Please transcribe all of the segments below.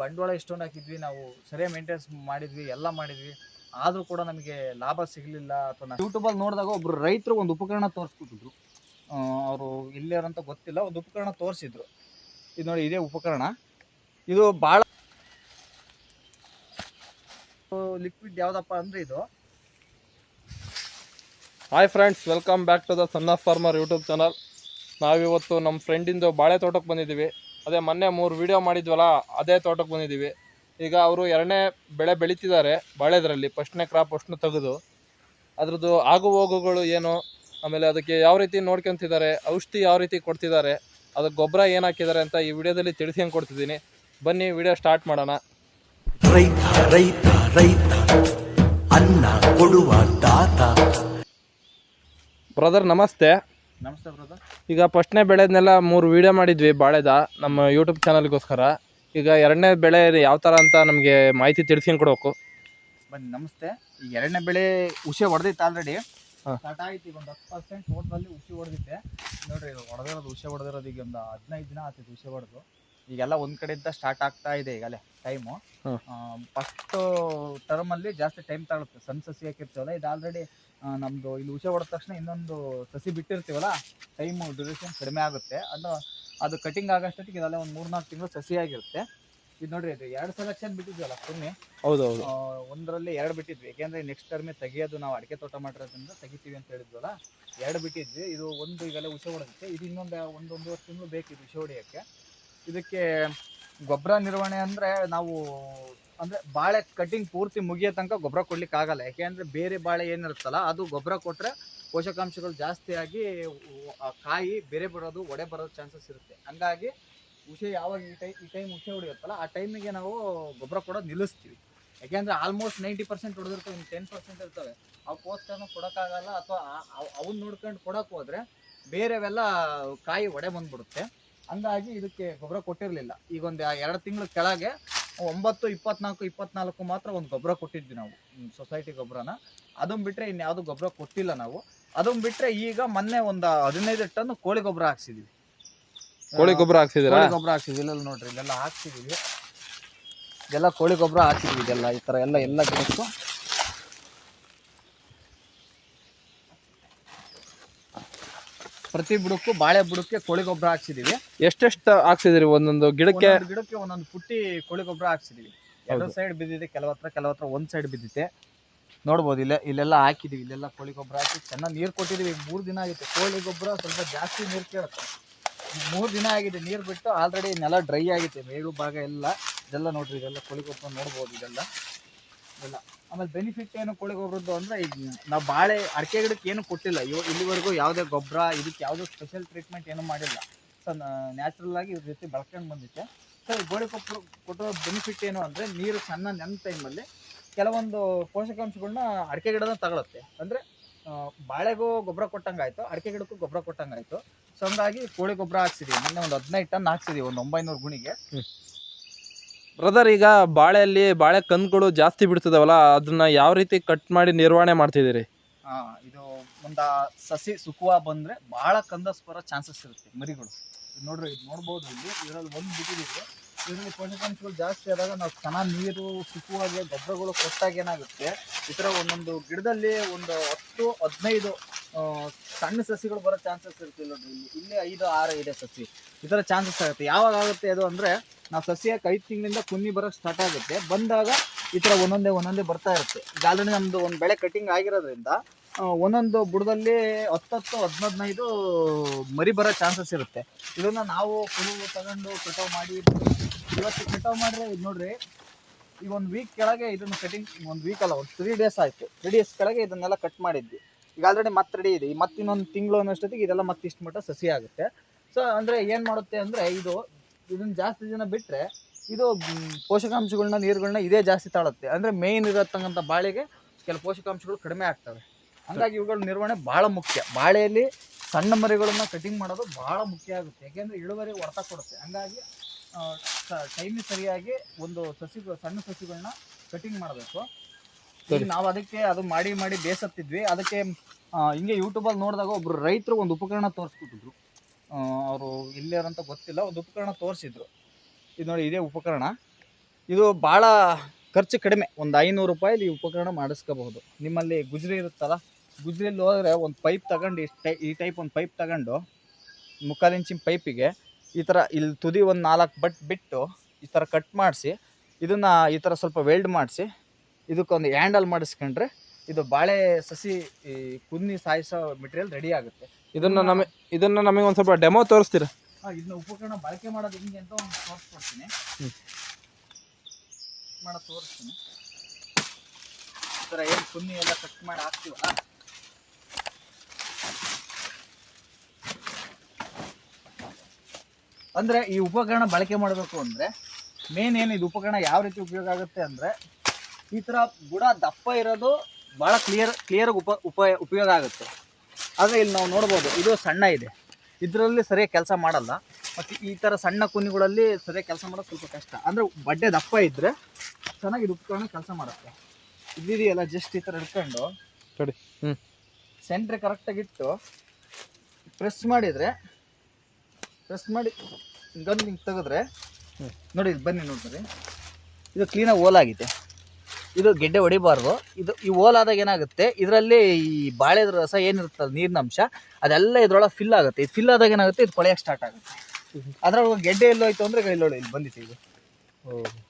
ಬಂಡವಾಳ ಎಷ್ಟೊಂದು ಹಾಕಿದ್ವಿ, ನಾವು ಸರಿಯಾಗಿ ಮೇಂಟೆನೆನ್ಸ್ ಮಾಡಿದ್ವಿ, ಎಲ್ಲ ಮಾಡಿದ್ವಿ. ಆದರೂ ಕೂಡ ನಮಗೆ ಲಾಭ ಸಿಗಲಿಲ್ಲ ಅಥವಾ ಯೂಟ್ಯೂಬಲ್ಲಿ ನೋಡಿದಾಗ ಒಬ್ಬರು ರೈತರು ಒಂದು ಉಪಕರಣ ತೋರಿಸ್ಕೊಟ್ಟಿದ್ರು. ಅವರು ಇಲ್ಲಿರಂತ ಗೊತ್ತಿಲ್ಲ, ಒಂದು ಉಪಕರಣ ತೋರಿಸಿದ್ರು. ಇದು ನೋಡಿ, ಇದೇ ಉಪಕರಣ. ಇದು ಭಾಳ ಲಿಕ್ವಿಡ್ ಯಾವುದಪ್ಪ ಅಂದರೆ ಇದು. Hi friends welcome back to the sun farmer YouTube channel ನಾವಿವತ್ತು ನಮ್ಮ ಫ್ರೆಂಡಿಂದು ಬಾಳೆ ತೋಟಕ್ಕೆ ಬಂದಿದ್ದೀವಿ. ಅದೇ ಮೊನ್ನೆ ಮೂರು ವಿಡಿಯೋ ಮಾಡಿದ್ವಲ್ಲ ಅದೇ ತೋಟಕ್ಕೆ ಬಂದಿದ್ದೀವಿ. ಈಗ ಅವರು ಎರಡನೇ ಬೆಳೆ ಬೆಳೀತಿದ್ದಾರೆ ಬಾಳೆದರಲ್ಲಿ ಫಸ್ಟ್ನೇ ಕ್ರಾಪ್ ಅಷ್ಟು ತೆಗೆದು. ಅದರದ್ದು ಆಗು ಹೋಗುಗಳು ಏನು? ಆಮೇಲೆ ಅದಕ್ಕೆ ಯಾವ ರೀತಿ ನೋಡ್ಕೊತಿದ್ದಾರೆ? ಔಷಧಿ ಯಾವ ರೀತಿ ಕೊಡ್ತಿದ್ದಾರೆ? ಅದಕ್ಕೆ ಗೊಬ್ಬರ ಏನು ಹಾಕಿದ್ದಾರೆ ಅಂತ ಈ ವಿಡಿಯೋದಲ್ಲಿ ತಿಳಿಸ್ಕೊಂಡು ಕೊಡ್ತಿದ್ದೀನಿ. ಬನ್ನಿ ವಿಡಿಯೋ ಸ್ಟಾರ್ಟ್ ಮಾಡೋಣ. ರೈತ ರೈತ ರೈತ ಅನ್ನ ಕೊಡುವ ದಾತ. ಬ್ರದರ್ ನಮಸ್ತೆ. ನಮಸ್ತೆ ಬ್ರದರ್ ಈಗ ಫಸ್ಟ್ನೇ ಬೆಳೆದನ್ನೆಲ್ಲ ಮೂರು ವಿಡಿಯೋ ಮಾಡಿದ್ವಿ ಬಾಳೆದ ನಮ್ಮ ಯೂಟ್ಯೂಬ್ ಚಾನಲ್ಗೋಸ್ಕರ ಈಗ ಎರಡನೇ ಬೆಳೆ ಯಾವ ಥರ ಅಂತ ನಮಗೆ ಮಾಹಿತಿ ತಿಳಿಸ್ಕೊಂಡು ಕೊಡಬೇಕು. ಬನ್ನಿ ನಮಸ್ತೆ. ಈಗ ಎರಡನೇ ಬೆಳೆ ಹುಷೆ ಹೊಡೆದಿತ್ತು ಆಲ್ರೆಡಿ ಹಾ. ಸ್ಟಾರ್ಟ್ ಆಯ್ತು ಈಗ ಒಂದು ಹತ್ತು ಪರ್ಸೆಂಟ್ ತೋಟದಲ್ಲಿ ಹುಷಿ ಹೊಡೆದಿದ್ದೆ ನೋಡ್ರಿ ಇದು ಹೊಡೆದಿರೋದು ಹುಷೆ ಹೊಡೆದಿರೋದು ಈಗ ಒಂದು ಹದಿನೈದು ದಿನ ಆಗ್ತಿತ್ತು ಹುಷೆ ಹೊಡೆದು. ಈಗೆಲ್ಲ ಒಂದು ಕಡೆಯಿಂದ ಸ್ಟಾರ್ಟ್ ಆಗ್ತಾ ಇದೆ ಈಗಲೇ ಟೈಮು ಹ್ಮ್. ಫಸ್ಟ್ ಟರ್ಮಲ್ಲಿ ಜಾಸ್ತಿ ಟೈಮ್ ತಗೊಳುತ್ತೆ. ಸಣ್ಣ ಸಸಿ ಹಾಕಿರ್ತೀವಲ್ಲ ಇದು ಆಲ್ರೆಡಿ ನಮ್ಮದು ಇಲ್ಲಿ ಉಷೆ ಹೊಡೆದ ತಕ್ಷಣ ಇನ್ನೊಂದು ಸಸಿ ಬಿಟ್ಟಿರ್ತೀವಲ್ಲ ಟೈಮು ಡ್ಯೂರೇಷನ್ ಕಡಿಮೆ ಆಗುತ್ತೆ. ಅದು ಅದು ಕಟಿಂಗ್ ಆಗೋಷ್ಟೊತ್ತಿಗೆ ಇದೆಲ್ಲ ಒಂದು ಮೂರ್ನಾಲ್ಕು ತಿಂಗಳು ಸಸಿ ಆಗಿರುತ್ತೆ. ಇದು ನೋಡ್ರಿ ಇದು ಎರಡು ಸೆಲೆಕ್ಷನ್ ಬಿಟ್ಟಿದ್ವಲ್ಲ ಕಮ್ಮಿ ಹೌದು ಹೌದು ಒಂದರಲ್ಲಿ ಎರಡು ಬಿಟ್ಟಿದ್ವಿ. ಯಾಕೆಂದ್ರೆ ನೆಕ್ಸ್ಟ್ ಟರ್ಮೇ ತೆಗಿಯೋದು ನಾವು ಅಡಿಕೆ ತೋಟ ಮಾಡಿರೋದ್ರಿಂದ ತೆಗಿತೀವಿ ಅಂತ ಹೇಳಿದ್ವಲ್ಲ ಎರಡು ಬಿಟ್ಟಿದ್ವಿ. ಇದು ಒಂದು ಈಗಲೇ ಉಷೆ ಹೊಡೆದಿತ್ತು ಇದು ಇನ್ನೊಂದು ಒಂದೊಂದು ತಿಂಗಳು ಬೇಕು ಇದು ಉಷೆ ಹೊಡೆಯೋಕ್ಕೆ. ಇದಕ್ಕೆ ಗೊಬ್ಬರ ನಿರ್ವಹಣೆ ಅಂದ್ರೆ ನಾವು, ಅಂದ್ರೆ ಬಾಳೆ ಕಟಿಂಗ್ ಪೂರ್ತಿ ಮುಗಿಯೋ ತನಕ ಗೊಬ್ಬರ ಕೊಡ್ಲಿಕ್ಕೆ ಆಗಲ್ಲ ಯಾಕೆಂದ್ರೆ ಬೇರೆ ಬಾಳೆ ಏನಿರುತ್ತಲ್ಲ, ಅದು ಗೊಬ್ಬರ ಕೊಟ್ರೆ ಪೋಷಕಾಂಶಗಳು ಜಾಸ್ತಿ ಆಗಿ ಕಾಯಿ ಬೇರೆ ಬರೋದು, ಒಡೆ ಬರೋದು ಚಾನ್ಸಸ್ ಇರುತ್ತೆ. ಹಂಗಾಗಿ ಹುಷೆ ಯಾವಾಗ ಈ ಟೈಮ್ ಈ ಟೈಮ್ ಉಷೆ ಹೊಡೆಯುತ್ತಲ್ಲ, ಆ ಟೈಮಿಗೆ ನಾವು ಗೊಬ್ಬರ ಕೊಡೋದು ನಿಲ್ಲಿಸ್ತೀವಿ. ಯಾಕೆಂದ್ರೆ ಆಲ್ಮೋಸ್ಟ್ ನೈಂಟಿ ಪರ್ಸೆಂಟ್ ಹೊಡೆದಿರ್ತವೆ, ಇನ್ನು ಟೆನ್ ಪರ್ಸೆಂಟ್ ಇರ್ತವೆ. ಅವಕ್ಕೋಸ್ಕರ ಕೊಡೋಕ್ಕಾಗಲ್ಲ, ಅಥವಾ ಅವನ್ನ ನೋಡ್ಕೊಂಡು ಕೊಡೋಕೆ ಹೋದ್ರೆ ಬೇರೆವೆಲ್ಲ ಕಾಯಿ ಒಡೆ ಬಂದ್ಬಿಡುತ್ತೆ. ಹಂಗಾಗಿ ಇದಕ್ಕೆ ಗೊಬ್ಬರ ಕೊಟ್ಟಿರಲಿಲ್ಲ. ಈಗ ಒಂದು ಎರಡು ತಿಂಗಳ ಕೆಳಗೆ ಒಂಬತ್ತು ಇಪ್ಪತ್ನಾಲ್ಕು ಇಪ್ಪತ್ನಾಲ್ಕು ಮಾತ್ರ ಒಂದು ಗೊಬ್ಬರ ಕೊಟ್ಟಿದ್ವಿ ನಾವು ಸೊಸೈಟಿ ಗೊಬ್ಬರನ. ಅದನ್ನ ಬಿಟ್ಟರೆ ಇನ್ಯಾವುದು ಗೊಬ್ಬರ ಕೊಟ್ಟಿಲ್ಲ ನಾವು. ಅದನ್ನ ಬಿಟ್ಟರೆ ಈಗ ಮೊನ್ನೆ ಒಂದು ಹದಿನೈದು ಟನ್ ಕೋಳಿ ಗೊಬ್ಬರ ಹಾಕ್ಸಿದ್ವಿ. ಕೋಳಿ ಗೊಬ್ಬರ ಹಾಕ್ಸಿದ್ರೆ ಕೋಳಿ ಗೊಬ್ಬರ ಹಾಕ್ಸಿದ್ವಿ. ಇಲ್ಲೆಲ್ಲ ನೋಡ್ರಿ ಇಲ್ಲೆಲ್ಲ ಹಾಕ್ಸಿದೀವಿ ಇದೆಲ್ಲ ಕೋಳಿ ಗೊಬ್ಬರ ಹಾಕಿದ್ವಿ ಇದೆಲ್ಲ ಈ ತರ ಎಲ್ಲ ಎಲ್ಲ ಗಿಡಕ್ಕೂ. ಪ್ರತಿ ಬುಡಕ್ಕೂ ಬಾಳೆ ಬುಡಕ್ಕೆ ಕೋಳಿ ಗೊಬ್ಬರ ಹಾಕ್ಸಿದೀವಿ. ಎಷ್ಟೆಷ್ಟು ಹಾಕ್ಸಿದಿರಿ ಒಂದೊಂದು ಗಿಡಕ್ಕೆ? ಒಂದೊಂದು ಗಿಡಕ್ಕೆ ಒಂದೊಂದು ಪುಟ್ಟಿ ಕೋಳಿ ಗೊಬ್ಬರ ಹಾಕ್ಸಿದೀವಿ. ಎರಡು ಸೈಡ್ ಬಿದ್ದಿದೆ ಕೆಲವತ್ರ ಕೆಲವತ್ರ ಕೆಲವ ಒಂದ್ ಸೈಡ್ ಬಿದ್ದಿದೆ. ನೋಡ್ಬೋದು ಇಲ್ಲೇ ಇಲ್ಲೆಲ್ಲ ಹಾಕಿದೀವಿ ಇಲ್ಲೆಲ್ಲ ಕೋಳಿ ಗೊಬ್ಬರ ಹಾಕಿ ಚೆನ್ನಾಗಿ ನೀರು ಕೊಟ್ಟಿದೀವಿ. ಮೂರು ದಿನ ಆಗಿತ್ತು ಕೋಳಿ ಗೊಬ್ಬರ ಸ್ವಲ್ಪ ಜಾಸ್ತಿ ನೀರು ಕೇಳುತ್ತೆ. ಮೂರು ದಿನ ಆಗಿದೆ ನೀರು ಬಿಟ್ಟು ಆಲ್ರೆಡಿ ನೆಲ ಡ್ರೈ ಆಗಿತ್ತು ಮೇಲು ಭಾಗ ಎಲ್ಲ ಇದೆಲ್ಲ ನೋಡ್ರಿ ಇದೆಲ್ಲ ಕೋಳಿ ಗೊಬ್ಬರ ನೋಡ್ಬೋದು ಇದೆಲ್ಲ. ಇದೆಲ್ಲ ಆಮೇಲೆ ಬೆನಿಫಿಟ್ ಏನು ಕೋಳಿ ಗೊಬ್ಬರದ್ದು ಅಂದ್ರೆ ಈಗ ನಾವು ಬಾಳೆ ಅಡಿಕೆ ಗಿಡಕ್ಕೆ ಏನು ಕೊಟ್ಟಿಲ್ಲ. ಇವ ಇಲ್ಲಿವರೆಗೂ ಯಾವುದೇ ಗೊಬ್ಬರ ಇದಕ್ಕೆ ಯಾವುದೇ ಸ್ಪೆಷಲ್ ಟ್ರೀಟ್ಮೆಂಟ್ ಏನು ಮಾಡಿಲ್ಲ. ಸೊ ನ್ಯಾಚುರಲ್ ಆಗಿ ಇದ್ರ ಜೊತೆ ಬೆಳ್ಕೊಂಡು ಬಂದಿತ್ತೆ ಸೊ ಗೋಳಿ ಗೊಬ್ಬರ ಕೊಟ್ಟಿರೋ ಬೆನಿಫಿಟ್ ಏನು ಅಂದರೆ ನೀರು ಸಣ್ಣ ನೆನ ಟೈಮಲ್ಲಿ ಕೆಲವೊಂದು ಪೋಷಕಾಂಶಗಳನ್ನ ಅಡಿಕೆ ಗಿಡದ ತಗೊಳತ್ತೆ. ಅಂದರೆ ಬಾಳೆಗೂ ಗೊಬ್ಬರ ಕೊಟ್ಟಂಗಾಯಿತು, ಅಡಿಕೆ ಗಿಡಕ್ಕೂ ಗೊಬ್ಬರ ಕೊಟ್ಟಂಗಾಯಿತು. ಸೊ ಹಂಗಾಗಿ ಕೋಳಿ ಗೊಬ್ಬರ ಹಾಕ್ಸಿದೀವಿ. ಮೊನ್ನೆ ಒಂದು ಹದಿನೈದು ಟನ್ ಹಾಕ್ಸಿದೀವಿ, ಒಂದು ಒಂಬೈನೂರು ಗುಣಿಗೆ. ಬ್ರದರ್ ಈಗ ಬಾಳೆಯಲ್ಲಿ ಬಾಳೆ ಕಂದುಗಳು ಜಾಸ್ತಿ ಬಿಡ್ತದವಲ್ಲ, ಅದನ್ನ ಯಾವ ರೀತಿ ಕಟ್ ಮಾಡಿ ನಿರ್ವಹಣೆ ಮಾಡ್ತಿದ್ದೀರಿ? ಇದು ಒಂದು ಸಸಿ ಸುಕುವ ಬಂದ್ರೆ ಬಹಳ ಕಂದಸ್ ಬರೋ ಚಾನ್ಸಸ್ ಇರುತ್ತೆ ಮರಿಗಳು. ನೋಡ್ರಿ, ಇದು ನೋಡ್ಬೋದು ಇಲ್ಲಿ. ಇದರಲ್ಲಿ ಒಂದು ಬಿಟ್ಟಿದ್ದೀವಿ ಇದರಲ್ಲಿ ಪೋಷಕಾಂಶಗಳು ಜಾಸ್ತಿ ಆದಾಗ ನಾವು ಚೆನ್ನಾಗಿ ನೀರು, ಸುಕುವಾಗೆ, ಗೊಬ್ಬರಗಳು ಕೊಟ್ಟಾಗ ಏನಾಗುತ್ತೆ? ಈ ಥರ ಒಂದೊಂದು ಗಿಡದಲ್ಲಿ ಒಂದು ಹತ್ತು, ಹದಿನೈದು ಸಣ್ಣ ಸಸಿಗಳು ಬರೋ ಚಾನ್ಸಸ್ ಇರ್ತಿಲ್ಲ ಇಲ್ಲಿ. ಇಲ್ಲಿ ಐದು, ಆರು ಇದೆ ಸಸಿ. ಈ ಥರ ಚಾನ್ಸಸ್ ಆಗುತ್ತೆ. ಯಾವಾಗ ಆಗುತ್ತೆ ಅದು ಅಂದರೆ ನಾವು ಸಸಿಯ ಐದು ತಿಂಗಳಿಂದ ಕುನ್ನಿ ಬರೋಕ್ಕೆ ಸ್ಟಾರ್ಟ್ ಆಗುತ್ತೆ. ಬಂದಾಗ ಈ ಥರ ಒಂದೊಂದೇ ಒಂದೊಂದೇ ಬರ್ತಾ ಇರುತ್ತೆ. ಆಲ್ರೆಡಿ ನಮ್ಮದು ಒಂದು ಬೆಳೆ ಕಟಿಂಗ್ ಆಗಿರೋದ್ರಿಂದ ಒಂದೊಂದು ಬುಡದಲ್ಲಿ ಹತ್ತತ್ತು ಹದಿನೈದು ಮರಿ ಬರೋ ಚಾನ್ಸಸ್ ಇರುತ್ತೆ. ಇದನ್ನು ನಾವು ಕುರುವು ತಗೊಂಡು ಕಟಾವ್ ಮಾಡಿ, ಇವತ್ತು ಕಟಾವ್ ಮಾಡಿದ್ರೆ ಇದು ನೋಡ್ರಿ, ಈಗ ಒಂದು ವೀಕ್ ಕೆಳಗೆ ಇದನ್ನು ಕಟಿಂಗ್ ಒಂದು ವೀಕ್ ಒಂದು ತ್ರೀ ಡೇಸ್ ಆಯಿತು. ತ್ರೀ ಡೇಸ್ ಕೆಳಗೆ ಇದನ್ನೆಲ್ಲ ಕಟ್ ಮಾಡಿದ್ವಿ. ಈಗ ಆಲ್ರೆಡಿ ಮತ್ತೆ ರೆಡಿ ಇದೆ. ಮತ್ತೆ ಇನ್ನೊಂದು ತಿಂಗಳು ಅನ್ನೋಷ್ಟೊತ್ತಿಗೆ ಇದೆಲ್ಲ ಮತ್ತೆ ಇಷ್ಟು ಮಟ್ಟ ಸಸಿ ಆಗುತ್ತೆ. ಸೊ ಅಂದರೆ ಏನು ಮಾಡುತ್ತೆ ಅಂದರೆ ಇದು, ಇದನ್ನ ಜಾಸ್ತಿ ದಿನ ಬಿಟ್ಟರೆ ಇದು ಪೋಷಕಾಂಶಗಳನ್ನ ನೀರುಗಳನ್ನ ಇದೇ ಜಾಸ್ತಿ ತಾಳುತ್ತೆ. ಅಂದರೆ ಮೇಯ್ನ್ ಇರತಕ್ಕಂಥ ಬಾಳೆಗೆ ಕೆಲವು ಪೋಷಕಾಂಶಗಳು ಕಡಿಮೆ ಆಗ್ತವೆ. ಹಂಗಾಗಿ ಇವುಗಳ ನಿರ್ವಹಣೆ ಭಾಳ ಮುಖ್ಯ. ಬಾಳೆಯಲ್ಲಿ ಸಣ್ಣ ಮರಿಗಳನ್ನ ಕಟಿಂಗ್ ಮಾಡೋದು ಭಾಳ ಮುಖ್ಯ ಆಗುತ್ತೆ. ಯಾಕೆಂದರೆ ಇಳುವರಿ ಹೊಡೆತ ಕೊಡುತ್ತೆ. ಹಂಗಾಗಿ ಟೈಮಿಗೆ ಸರಿಯಾಗಿ ಒಂದು ಸಸಿ ಸಣ್ಣ ಸಸಿಗಳನ್ನ ಕಟಿಂಗ್ ಮಾಡಬೇಕು. ನಾವು ಅದಕ್ಕೆ ಅದು ಮಾಡಿ ಮಾಡಿ ಬೇಸತ್ತಿದ್ವಿ. ಅದಕ್ಕೆ ಹಿಂಗೆ ಯೂಟ್ಯೂಬ್ ಯೂಟ್ಯೂಬಲ್ಲಿ ನೋಡಿದಾಗ ಒಬ್ರು ರೈತರು ಒಂದು ಉಪಕರಣ ತೋರಿಸ್ಬಿಟ್ಟಿದ್ರು ಅವರು ಇಲ್ಲೇರಂತ ಗೊತ್ತಿಲ್ಲ, ಒಂದು ಉಪಕರಣ ತೋರಿಸಿದ್ರು. ಇದು ನೋಡಿ, ಇದೇ ಉಪಕರಣ. ಇದು ಭಾಳ ಖರ್ಚು ಕಡಿಮೆ, ಒಂದು ಐನೂರು ರೂಪಾಯಲ್ಲಿ ಈ ಉಪಕರಣ ಮಾಡಿಸ್ಕೋಬಹುದು. ನಿಮ್ಮಲ್ಲಿ ಗುಜ್ರಿ ಇರುತ್ತಲ್ಲ ಗುಜ್ರಿಯಲ್ಲಿ ಹೋದರೆ ಒಂದು ಪೈಪ್ ತಗೊಂಡು ಈ ಈ ಟೈಪ್ ಒಂದು ಪೈಪ್ ತಗೊಂಡು, ಮುಕ್ಕಾಲು ಇಂಚಿನ ಪೈಪಿಗೆ ಈ ಥರ ಇಲ್ಲಿ ತುದಿ ಒಂದು ನಾಲ್ಕು ಬಟ್ ಬಿಟ್ಟು ಈ ಥರ ಕಟ್ ಮಾಡಿಸಿ, ಇದನ್ನು ಈ ಥರ ಸ್ವಲ್ಪ ವೆಲ್ಡ್ ಮಾಡಿಸಿ ಇದಕ್ಕೊಂದು ಹ್ಯಾಂಡಲ್ ಮಾಡಿಸ್ಕೊಂಡ್ರೆ ಇದು ಬಾಳೆ ಸಸಿ ಈ ಕುನ್ನಿ ಸಾಯಿಸೋ ಮೆಟೀರಿಯಲ್ ರೆಡಿ ಆಗುತ್ತೆ. ಇದನ್ನ ನಮಗೆ ಇದನ್ನ ನಮಗೆ ಒಂದು ಸ್ವಲ್ಪ ಡೆಮೋ ತೋರಿಸ್ತೀರಾ? ಹಾಂ ಇದನ್ನ ಉಪಕರಣ ಬಳಕೆ ಮಾಡೋದು ಹೆಂಗೆ ಅಂತ ಒಂದು ತೋರಿಸ್ಕೊಡ್ತೀನಿ ಹ್ಮ್. ಮಾಡೋದು ತೋರಿಸ್ತೀನಿ. ಈ ಥರ ಏನು ಕುನ್ನಿ ಎಲ್ಲ ಕಟ್ ಮಾಡಿ ಹಾಕ್ತೀವಲ್ಲ? ಅಂದರೆ ಈ ಉಪಕರಣ ಬಳಕೆ ಮಾಡಬೇಕು ಅಂದರೆ ಮೇನ್ ಏನು ಇದು ಉಪಕರಣ ಯಾವ ರೀತಿ ಉಪಯೋಗ ಆಗುತ್ತೆ ಅಂದರೆ ಈ ಥರ ಬುಡ ದಪ್ಪ ಇರೋದು ಭಾಳ ಕ್ಲಿಯರ್ ಕ್ಲಿಯರ್ ಉಪ ಉಪ ಉಪಯೋಗ ಆಗುತ್ತೆ. ಆದರೆ ಇಲ್ಲಿ ನಾವು ನೋಡ್ಬೋದು ಇದು ಸಣ್ಣ ಇದೆ. ಇದರಲ್ಲಿ ಸರಿಯಾಗಿ ಕೆಲಸ ಮಾಡಲ್ಲ. ಮತ್ತು ಈ ಥರ ಸಣ್ಣ ಕುನಿಗಳಲ್ಲಿ ಸರಿಯಾಗಿ ಕೆಲಸ ಮಾಡೋದು ಸ್ವಲ್ಪ ಕಷ್ಟ. ಅಂದರೆ ಬಡ್ಡೆ ದಪ್ಪ ಇದ್ದರೆ ಚೆನ್ನಾಗಿ ಇದು ಉಪಕರಣ ಕೆಲಸ ಮಾಡುತ್ತೆ. ಇದೆಯಲ್ಲ ಜಸ್ಟ್ ಈ ಥರ ಹಿಡ್ಕೊಂಡು ನೋಡಿ ಹ್ಞೂ ಸೆಂಟ್ರ್ ಕರೆಕ್ಟಾಗಿ ಇಟ್ಟು ಪ್ರೆಸ್ ಮಾಡಿದರೆ ಪ್ರೆಸ್ ಮಾಡಿ ಗನ್ ಹಿಂಗೆ ತೆಗೆದ್ರೆ. ನೋಡಿ ಬನ್ನಿ ನೋಡ್ರಿ. ಇದು ಕ್ಲೀನಾಗಿ ಓಲಾಗಿದೆ ಇದು ಗೆಡ್ಡೆ ಹೊಡಿಬಾರ್ದು. ಇದು ಈ ಓಲಾದಾಗ ಏನಾಗುತ್ತೆ, ಇದರಲ್ಲಿ ಈ ಬಾಳೆದ ರಸ ಏನಿರುತ್ತೆ ನೀರಿನ ಅಂಶ ಅದೆಲ್ಲ ಇದ್ರೊಳಗೆ ಫಿಲ್ ಆಗುತ್ತೆ. ಇದು ಫಿಲ್ ಆದಾಗ ಏನಾಗುತ್ತೆ, ಇದು ಕೊಳೆಯಕ್ಕೆ ಸ್ಟಾರ್ಟ್ ಆಗುತ್ತೆ. ಅದ್ರೊಳಗೆ ಗೆಡ್ಡೆ ಎಲ್ಲೋಯ್ತು ಅಂದರೆ ಇಲ್ಲಿ ನೋಡಿ, ಇಲ್ಲಿ ಬಂದಿತ್ತು ಇದು.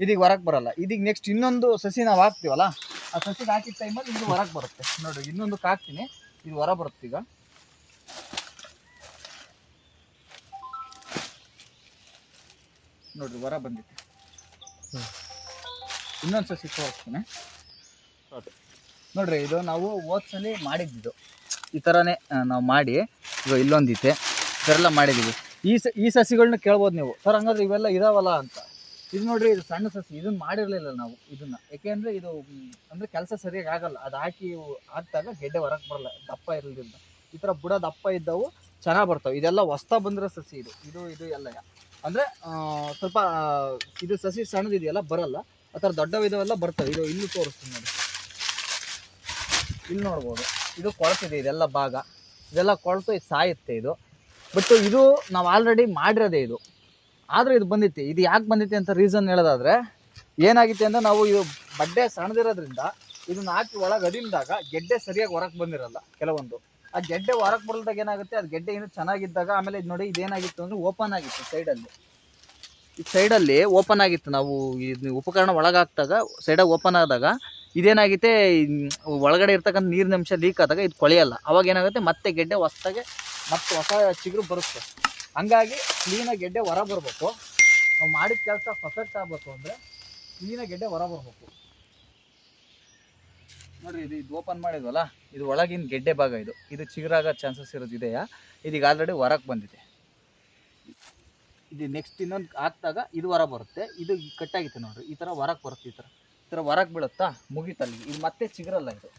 ಇದೀಗ ಹೊರಗೆ ಬರಲ್ಲ. ಇದೀಗ ನೆಕ್ಸ್ಟ್ ಇನ್ನೊಂದು ಸಸಿ ನಾವು ಹಾಕ್ತೀವಲ್ಲ, ಆ ಸಸಿಗೆ ಹಾಕಿದ ಟೈಮಲ್ಲಿ ಇದು ಹೊರಗೆ ಬರುತ್ತೆ. ನೋಡಿ, ಇನ್ನೊಂದು ಹಾಕ್ತೀನಿ ಇದು ಹೊರ ಬರುತ್ತೆ ಈಗ. ನೋಡಿ ಹೊರ ಬಂದಿತ್ತು. ಹ್ಮ್. ಇನ್ನೊಂದು ಸಸಿ ತೋರಿಸ್ತೀನಿ. ನೋಡ್ರಿ ಇದು ನಾವು ಓದ್ಸಲಿ ಮಾಡಿದ್ದು. ಈ ಥರನೇ ನಾವು ಮಾಡಿ ಇವಾಗ ಇಲ್ಲೊಂದಿದೇ ಈ ಥರ ಎಲ್ಲ ಮಾಡಿದ್ದೀವಿ ಈ ಸ ಈ ಸಸಿಗಳನ್ನ ಕೇಳ್ಬೋದು ನೀವು. ಸರ್ ಹಂಗಾದ್ರೆ ಇವೆಲ್ಲ ಇದಾವಲ್ಲ ಅಂತ. ಇದು ನೋಡ್ರಿ ಇದು ಸಣ್ಣ ಸಸಿ ಇದನ್ನ ಮಾಡಿರಲಿಲ್ಲ ನಾವು ಇದನ್ನ. ಯಾಕೆಂದ್ರೆ ಇದು ಅಂದ್ರೆ ಕೆಲಸ ಸರಿಯಾಗಿ ಆಗಲ್ಲ. ಅದು ಹಾಕಿ ಹಾಕ್ದಾಗ ಗೆಡ್ಡೆ ಹೊರಗೆ ಬರಲ್ಲ. ದಪ್ಪ ಇರಲಿಲ್ಲ. ಈ ಥರ ಬುಡ ದಪ್ಪ ಇದ್ದವು ಚೆನ್ನಾಗಿ ಬರ್ತಾವೆ. ಇದೆಲ್ಲ ಹೊಸ್ತಾ ಬಂದಿರೋ ಸಸಿ ಇದು. ಇದು ಇದು ಎಲ್ಲ ಅಂದರೆ ಸ್ವಲ್ಪ ಇದು ಸಸಿ ಸಣ್ಣದಿದೆಯಲ್ಲ ಬರಲ್ಲ. ಆ ಥರ ದೊಡ್ಡ ವಿಧವೆಲ್ಲ ಬರ್ತವೆ. ಇದು ಇಲ್ಲಿ ತೋರಿಸ್ತೀನಿ ನೋಡಿ. ಇಲ್ಲಿ ನೋಡ್ಬೋದು. ಇದು ಕೊಳ್ತಿದೆ ಇದೆಲ್ಲ ಭಾಗ. ಇದೆಲ್ಲ ಕೊಳತು ಇದು ಸಾಯುತ್ತೆ ಇದು. ಬಟ್ ಇದು ನಾವು ಆಲ್ರೆಡಿ ಮಾಡಿರೋದೇ ಇದು. ಆದರೂ ಇದು ಬಂದಿತ್ತು. ಇದು ಯಾಕೆ ಬಂದಿತ್ತು ಅಂತ ರೀಸನ್ ಹೇಳೋದಾದ್ರೆ, ಏನಾಗಿತ್ತು ಅಂದರೆ ನಾವು ಇದು ಬಡ್ಡೆ ಸಣ್ಣದಿರೋದ್ರಿಂದ ಇದನ್ನ ಹಾಕಿ ಒಳಗೆ ಅದಿಂದಾಗ ಗೆಡ್ಡೆ ಸರಿಯಾಗಿ ಹೊರಗೆ ಬಂದಿರಲ್ಲ ಕೆಲವೊಂದು. ಆ ಗೆಡ್ಡೆ ಹೊರಗೆ ಬರಲ್ದಾಗ ಏನಾಗುತ್ತೆ? ಅದು ಗೆಡ್ಡೆ ಏನು ಚೆನ್ನಾಗಿದ್ದಾಗ ಆಮೇಲೆ ಇದು ನೋಡಿ ಇದೇನಾಗಿತ್ತು ಅಂದರೆ ಓಪನ್ ಆಗಿತ್ತು ಸೈಡಲ್ಲಿ ಸೈಡಲ್ಲಿ ಓಪನ್ ಆಗಿತ್ತು. ನಾವು ಇದು ಉಪಕರಣ ಒಳಗೆ ಹಾಕ್ದಾಗ ಸೈಡಾಗಿ ಓಪನ್ ಆದಾಗ ಇದೇನಾಗುತ್ತೆ ಒಳಗಡೆ ಇರ್ತಕ್ಕಂಥ ನೀರಿನ ಅಂಶ ಲೀಕ್ ಆದಾಗ ಇದು ಕೊಳೆಯಲ್ಲ. ಅವಾಗ ಏನಾಗುತ್ತೆ, ಮತ್ತೆ ಗೆಡ್ಡೆ ಹೊಸ್ದಾಗೆ ಮತ್ತೆ ಹೊಸ ಚಿಗುರು ಬರುತ್ತೆ. ಹಂಗಾಗಿ ಕ್ಲೀನಾಗಿ ಗೆಡ್ಡೆ ಹೊರ ಬರಬೇಕು. ನಾವು ಮಾಡಿದ ಕೆಲಸ ಪರ್ಫೆಕ್ಟ್ ಆಗಬೇಕು ಅಂದರೆ ಕ್ಲೀನಾಗಿ ಗೆಡ್ಡೆ ಹೊರ ಬರಬೇಕು. ನೋಡಿರಿ, ಇದು ಇದು ಓಪನ್ ಮಾಡಿದ್ವಲ್ಲ, ಇದು ಒಳಗಿನ ಗೆಡ್ಡೆ ಭಾಗ ಇದು. ಇದು ಚಿಗುರಾಗೋ ಚಾನ್ಸಸ್ ಇರೋದು ಇದೆಯಾ? ಇದೀಗ ಆಲ್ರೆಡಿ ಹೊರಗೆ ಬಂದಿದೆ. ಇದು ನೆಕ್ಸ್ಟ್ ಇನ್ನೊಂದು ಹಾಕಿದಾಗ ಇದು ಹೊರ ಬರುತ್ತೆ. ಇದು ಕಟ್ಟಾಗಿತ್ತು ನೋಡ್ರಿ. ಈ ಥರ ಹೊರಕ್ಕೆ ಬರುತ್ತೆ ಈ ಥರ ಈ ಥರ ಹೊರಗೆ ಬೀಳುತ್ತಾ? ಮುಗೀತಲ್ಲಿ ಇದು ಮತ್ತೆ ಸಿಗರಲ್ಲ ಇದು.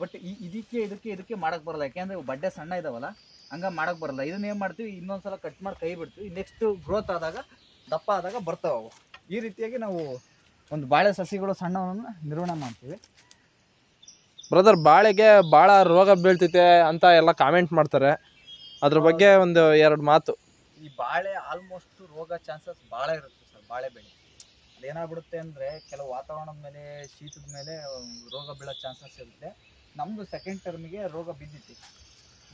ಬಟ್ ಈ ಇದಕ್ಕೆ ಇದಕ್ಕೆ ಇದಕ್ಕೆ ಮಾಡೋಕ್ಕೆ ಬರಲ್ಲ. ಯಾಕೆಂದರೆ ಬಡ್ಡೆ ಸಣ್ಣ ಇದಾವಲ್ಲ ಹಂಗೆ ಮಾಡಕ್ಕೆ ಬರಲ್ಲ. ಇದನ್ನ ಏನು ಮಾಡ್ತೀವಿ? ಇನ್ನೊಂದ್ಸಲ ಕಟ್ ಮಾಡಿ ಕೈ ಬಿಡ್ತೀವಿ. ನೆಕ್ಸ್ಟ್ ಗ್ರೋತ್ ಆದಾಗ ದಪ್ಪ ಆದಾಗ ಬರ್ತಾವೆ ಅವು. ಈ ರೀತಿಯಾಗಿ ನಾವು ಒಂದು ಬಾಳೆ ಸಸಿಗಳು ಸಣ್ಣವನ್ನು ನಿರ್ವಹಣೆ ಮಾಡ್ತೀವಿ. ಬ್ರದರ್ ಬಾಳೆಗೆ ಭಾಳ ರೋಗ ಬೀಳ್ತೈತೆ ಅಂತ ಎಲ್ಲ ಕಾಮೆಂಟ್ ಮಾಡ್ತಾರೆ. ಅದ್ರ ಬಗ್ಗೆ ಒಂದು ಎರಡು ಮಾತು. ಈ ಬಾಳೆ ಆಲ್ಮೋಸ್ಟ್ ರೋಗ ಚಾನ್ಸಸ್ ಭಾಳ ಇರುತ್ತೆ ಸರ್ ಬಾಳೆ ಬೆಳೆ. ಅದೇನಾಗ್ಬಿಡುತ್ತೆ ಅಂದರೆ ಕೆಲವು ವಾತಾವರಣದ ಮೇಲೆ ಶೀತದ ಮೇಲೆ ರೋಗ ಬೀಳೋ ಚಾನ್ಸಸ್ ಇರುತ್ತೆ. ನಮ್ಮದು ಸೆಕೆಂಡ್ ಟರ್ಮಿಗೆ ರೋಗ ಬಿದ್ದಿತ್ತು.